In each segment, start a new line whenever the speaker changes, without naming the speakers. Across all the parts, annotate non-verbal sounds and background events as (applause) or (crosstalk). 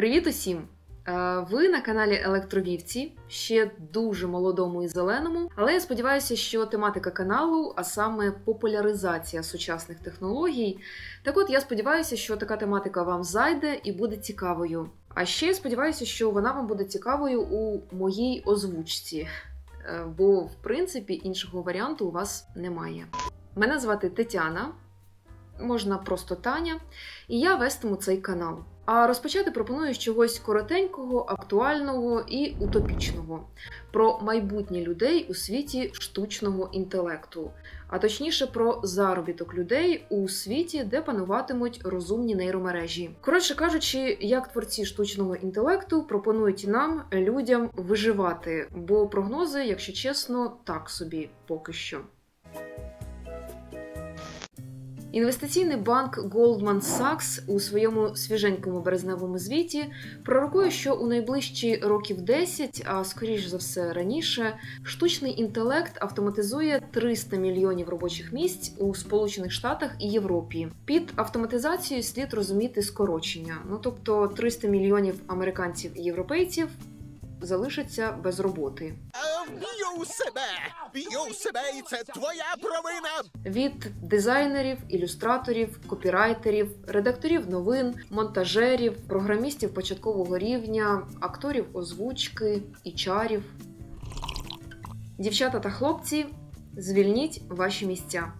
Привіт усім! Е, Ви на каналі Електровівці, ще дуже молодому і зеленому, але я сподіваюся, що тематика каналу, а саме популяризація сучасних технологій. Так от я сподіваюся, що така тематика вам зайде і буде цікавою. А ще я сподіваюся, що вона вам буде цікавою у моїй озвучці, Е, бо в принципі іншого варіанту у вас немає. Мене звати Тетяна, можна просто Таня, і я вестиму цей канал. А розпочати пропоную з чогось коротенького, актуального і утопічного про майбутнє людей у світі штучного інтелекту, а точніше про заробіток людей у світі, де пануватимуть розумні нейромережі. Коротше кажучи, як творці штучного інтелекту пропонують нам, людям, виживати, бо прогнози, якщо чесно, так собі поки що. Інвестиційний банк Goldman Sachs у своєму свіженькому березневому звіті пророкує, що у найближчі років 10, а скоріш за все раніше, штучний інтелект автоматизує 300 мільйонів робочих місць у Сполучених Штатах і Європі. Під автоматизацією слід розуміти скорочення. Ну тобто 300 мільйонів американців і європейців залишаться без роботи.
Вб'ю себе! Б'ю себе, і це твоя провина!
від дизайнерів, ілюстраторів, копірайтерів, редакторів новин, монтажерів, програмістів початкового рівня, акторів озвучки і чарів. Дівчата та хлопці, звільніть ваші місця.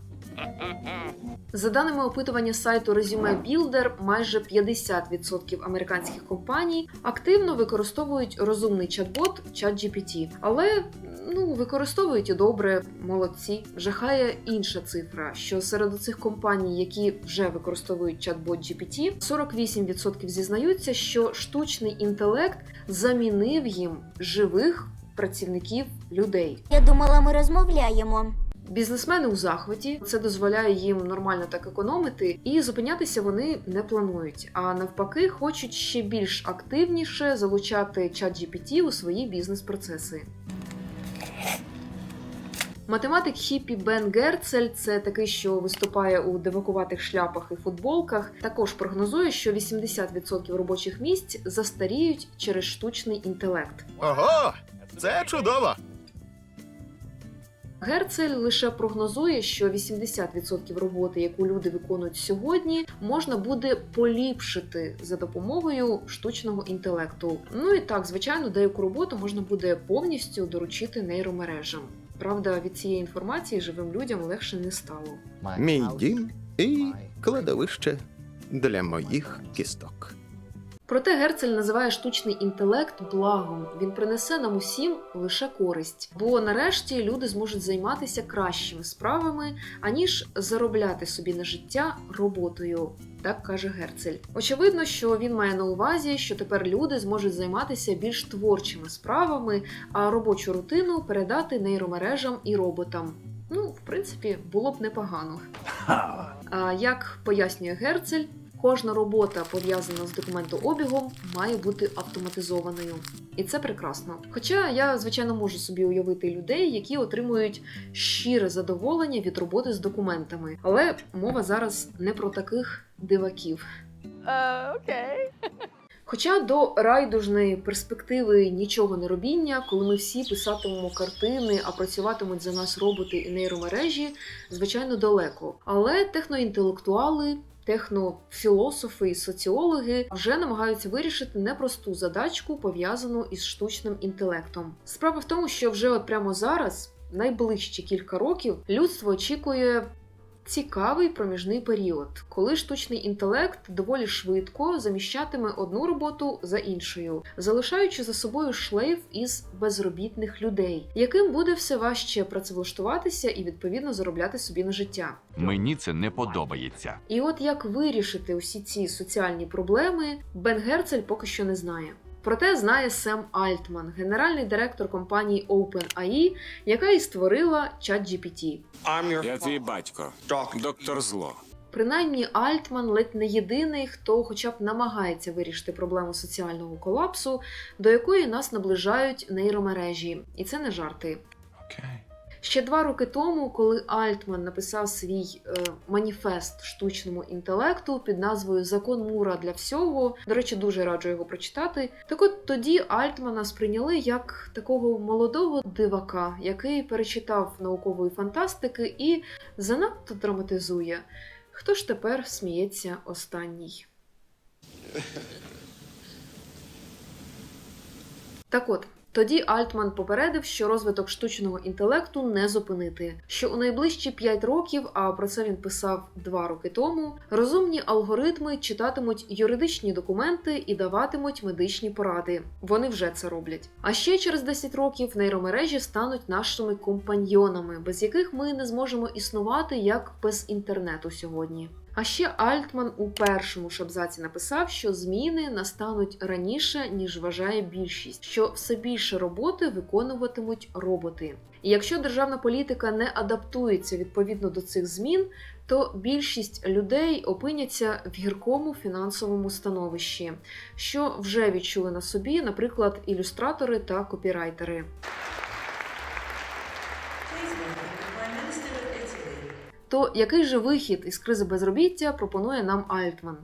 За даними опитування сайту Resume Builder, майже 50% американських компаній активно використовують розумний чат-бот ChatGPT. Але ну використовують і добре, молодці. Жахає інша цифра, що серед цих компаній, які вже використовують чат-бот GPT, 48% зізнаються, що штучний інтелект замінив їм живих працівників людей.
Я думала, ми розмовляємо.
Бізнесмени у захваті це дозволяє їм нормально так економити, і зупинятися вони не планують. А навпаки, хочуть ще більш активніше залучати чат GPT у свої бізнес-процеси. Математик Хіппі Бен Герцель, це такий, що виступає у дивакуватих шляпах і футболках, також прогнозує, що 80% робочих місць застаріють через штучний інтелект.
Ого! Це чудово!
Герцель лише прогнозує, що 80% роботи, яку люди виконують сьогодні, можна буде поліпшити за допомогою штучного інтелекту. Ну і так, звичайно, деяку роботу можна буде повністю доручити нейромережам. Правда, від цієї інформації живим людям легше не стало.
Мій дім і кладовище для моїх кісток.
Проте Герцель називає штучний інтелект благом. Він принесе нам усім лише користь, бо нарешті люди зможуть займатися кращими справами, аніж заробляти собі на життя роботою. Так каже Герцель. Очевидно, що він має на увазі, що тепер люди зможуть займатися більш творчими справами, а робочу рутину передати нейромережам і роботам. Ну, в принципі, було б непогано. А як пояснює Герцель, кожна робота пов'язана з документообігом має бути автоматизованою. І це прекрасно. Хоча я, звичайно, можу собі уявити людей, які отримують щире задоволення від роботи з документами. Але мова зараз не про таких диваків.
окей.
Хоча до райдужної перспективи нічого не робіння, коли ми всі писатимемо картини, а працюватимуть за нас роботи і нейромережі, звичайно, далеко. Але техноінтелектуали. Технофілософи і соціологи вже намагаються вирішити непросту задачку, пов'язану із штучним інтелектом. Справа в тому, що вже от прямо зараз, найближчі кілька років, людство очікує цікавий проміжний період, коли штучний інтелект доволі швидко заміщатиме одну роботу за іншою, залишаючи за собою шлейф із безробітних людей, яким буде все важче працевлаштуватися і відповідно заробляти собі на життя.
Мені це не подобається.
І от як вирішити усі ці соціальні проблеми, Бен Герцель поки що не знає. Проте знає Сем Альтман, генеральний директор компанії OpenAI, яка і створила ChatGPT.
Я твій батько, доктор зло.
Принаймні, Альтман ледь не єдиний, хто хоча б намагається вирішити проблему соціального колапсу, до якої нас наближають нейромережі, і це не жарти. Ще два роки тому, коли Альтман написав свій е, маніфест штучному інтелекту під назвою Закон Мура для всього, до речі, дуже раджу його прочитати. Так от тоді Альтмана сприйняли як такого молодого дивака, який перечитав наукової фантастики і занадто драматизує. Хто ж тепер сміється останній? Так от, тоді Альтман попередив, що розвиток штучного інтелекту не зупинити, що у найближчі 5 років, а про це він писав 2 роки тому, розумні алгоритми читатимуть юридичні документи і даватимуть медичні поради. Вони вже це роблять. А ще через 10 років нейромережі стануть нашими компаньйонами, без яких ми не зможемо існувати як без інтернету сьогодні. А ще Альтман у першому ж абзаці написав, що зміни настануть раніше, ніж вважає більшість, що все більше роботи виконуватимуть роботи. І якщо державна політика не адаптується відповідно до цих змін, то більшість людей опиняться в гіркому фінансовому становищі, що вже відчули на собі, наприклад, ілюстратори та копірайтери. То який же вихід із кризи безробіття пропонує нам Альтман?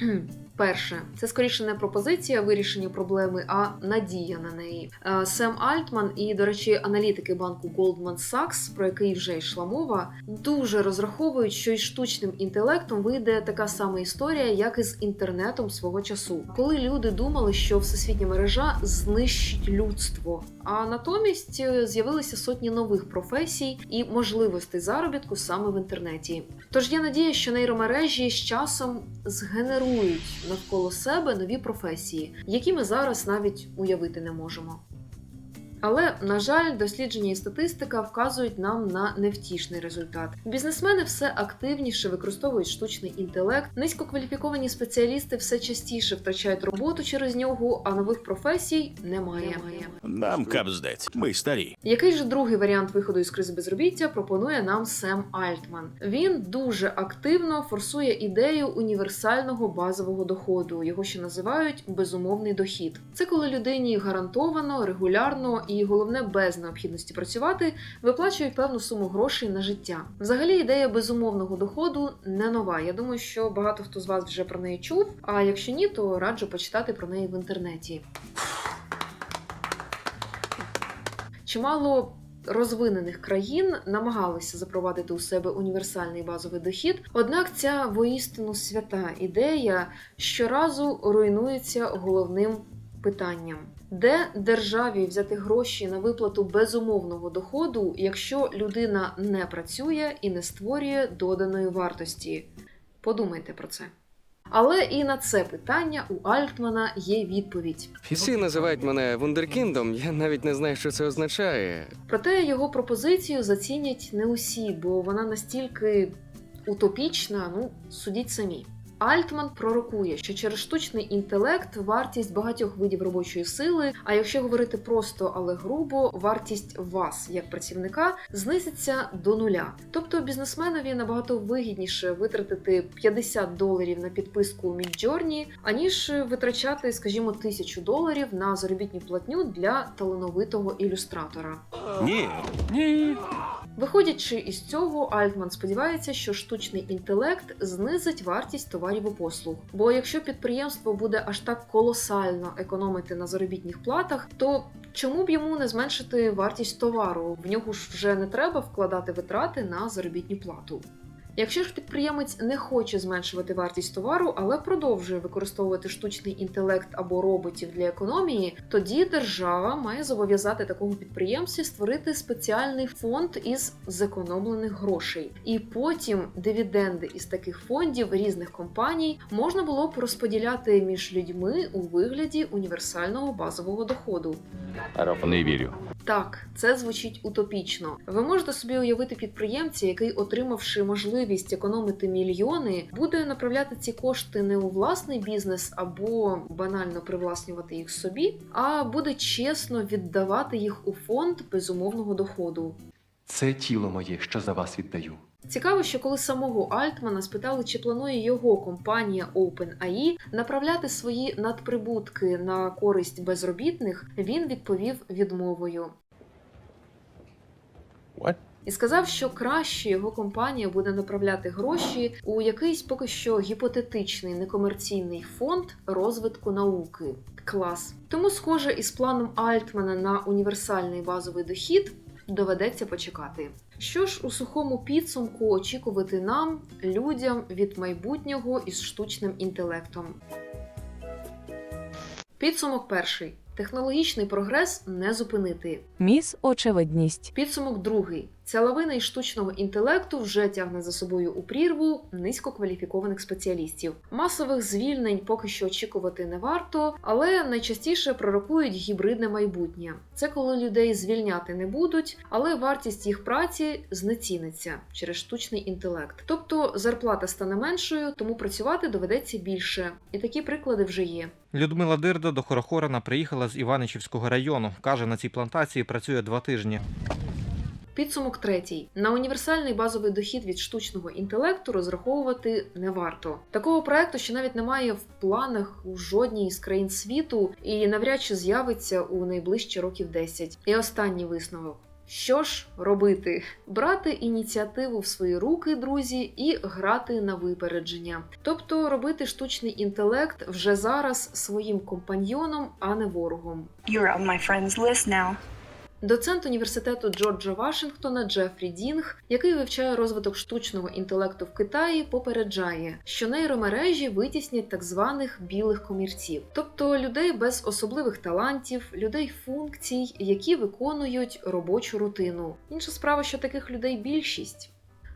(clears throat) Перше, це скоріше не пропозиція вирішення проблеми, а надія на неї. Е, Сем Альтман і, до речі, аналітики банку Goldman Sachs, про який вже йшла мова, дуже розраховують, що із штучним інтелектом вийде така сама історія, як і з інтернетом свого часу, коли люди думали, що всесвітня мережа знищить людство. А натомість е, з'явилися сотні нових професій і можливостей заробітку саме в інтернеті. Тож я надія, що нейромережі з часом згенерують навколо себе нові професії, які ми зараз навіть уявити не можемо. Але, на жаль, дослідження і статистика вказують нам на невтішний результат. Бізнесмени все активніше використовують штучний інтелект, низькокваліфіковані спеціалісти все частіше втрачають роботу через нього, а нових професій немає.
Нам капздець. Ми старі.
Який же другий варіант виходу із кризи безробіття пропонує нам Сем Альтман? Він дуже активно форсує ідею універсального базового доходу. Його ще називають безумовний дохід. Це коли людині гарантовано, регулярно і головне без необхідності працювати виплачують певну суму грошей на життя. Взагалі, ідея безумовного доходу не нова. Я думаю, що багато хто з вас вже про неї чув. А якщо ні, то раджу почитати про неї в інтернеті. Чимало розвинених країн намагалися запровадити у себе універсальний базовий дохід, однак ця воістину свята ідея щоразу руйнується головним питанням. Де державі взяти гроші на виплату безумовного доходу, якщо людина не працює і не створює доданої вартості? Подумайте про це. Але і на це питання у Альтмана є відповідь.
Всі називають мене вундеркіндом, я навіть не знаю, що це означає.
Проте його пропозицію зацінять не усі, бо вона настільки утопічна, ну судіть самі. Альтман пророкує, що через штучний інтелект вартість багатьох видів робочої сили, а якщо говорити просто, але грубо, вартість вас як працівника знизиться до нуля. Тобто бізнесменові набагато вигідніше витратити 50 доларів на підписку у Midjourney, аніж витрачати, скажімо, тисячу доларів на заробітну платню для талановитого ілюстратора.
Ні.
Виходячи із цього, Альтман сподівається, що штучний інтелект знизить вартість товарів і послуг. Бо якщо підприємство буде аж так колосально економити на заробітних платах, то чому б йому не зменшити вартість товару? В нього ж вже не треба вкладати витрати на заробітну плату. Якщо ж підприємець не хоче зменшувати вартість товару, але продовжує використовувати штучний інтелект або роботів для економії, тоді держава має зобов'язати такого підприємця створити спеціальний фонд із зекономлених грошей, і потім дивіденди із таких фондів різних компаній можна було б розподіляти між людьми у вигляді універсального базового доходу.
Не вірю.
Так, це звучить утопічно. Ви можете собі уявити підприємця, який, отримавши можливість економити мільйони, буде направляти ці кошти не у власний бізнес або банально привласнювати їх собі, а буде чесно віддавати їх у фонд безумовного доходу.
Це тіло моє, що за вас віддаю.
Цікаво, що коли самого Альтмана спитали, чи планує його компанія OpenAI направляти свої надприбутки на користь безробітних, він відповів відмовою.
What?
І сказав, що краще його компанія буде направляти гроші у якийсь поки що гіпотетичний некомерційний фонд розвитку науки. Клас. Тому, схоже, із планом Альтмана на універсальний базовий дохід доведеться почекати. Що ж у сухому підсумку очікувати нам, людям від майбутнього із штучним інтелектом? Підсумок перший. Технологічний прогрес не зупинити.
Міс очевидність.
Підсумок другий. Ця лавина із штучного інтелекту вже тягне за собою у прірву низькокваліфікованих спеціалістів. Масових звільнень поки що очікувати не варто, але найчастіше пророкують гібридне майбутнє. Це коли людей звільняти не будуть, але вартість їх праці знеціниться через штучний інтелект. Тобто зарплата стане меншою, тому працювати доведеться більше. І такі приклади вже є.
Людмила Дирда до Хорохорина приїхала з Іваничівського району. Каже, на цій плантації працює два тижні.
Підсумок третій: на універсальний базовий дохід від штучного інтелекту розраховувати не варто. Такого проекту ще навіть немає в планах у жодній із країн світу і навряд чи з'явиться у найближчі років 10. І останній висновок. Що ж робити? Брати ініціативу в свої руки, друзі, і грати на випередження, тобто робити штучний інтелект вже зараз своїм компаньйоном, а не ворогом.
You're on my friends list now.
Доцент університету Джорджа Вашингтона Джефрі Дінг, який вивчає розвиток штучного інтелекту в Китаї, попереджає, що нейромережі витіснять так званих білих комірців, тобто людей без особливих талантів, людей функцій, які виконують робочу рутину. Інша справа, що таких людей більшість.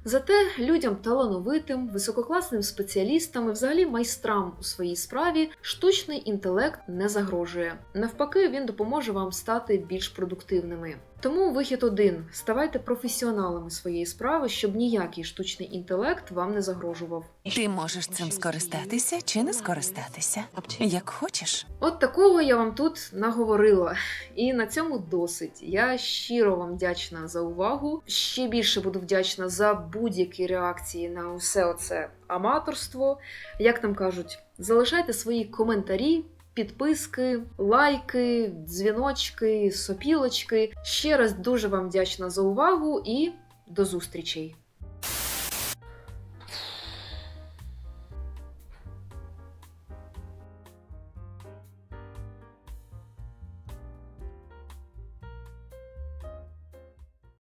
Зате людям талановитим, висококласним спеціалістам і взагалі майстрам у своїй справі штучний інтелект не загрожує. Навпаки, він допоможе вам стати більш продуктивними. Тому вихід один: ставайте професіоналами своєї справи, щоб ніякий штучний інтелект вам не загрожував.
Ти можеш цим скористатися чи не скористатися, як хочеш.
От такого я вам тут наговорила. І на цьому досить. Я щиро вам вдячна за увагу. Ще більше буду вдячна за будь-які реакції на усе оце аматорство. Як там кажуть, залишайте свої коментарі. Підписки, лайки, дзвіночки, сопілочки. Ще раз дуже вам вдячна за увагу і до зустрічей!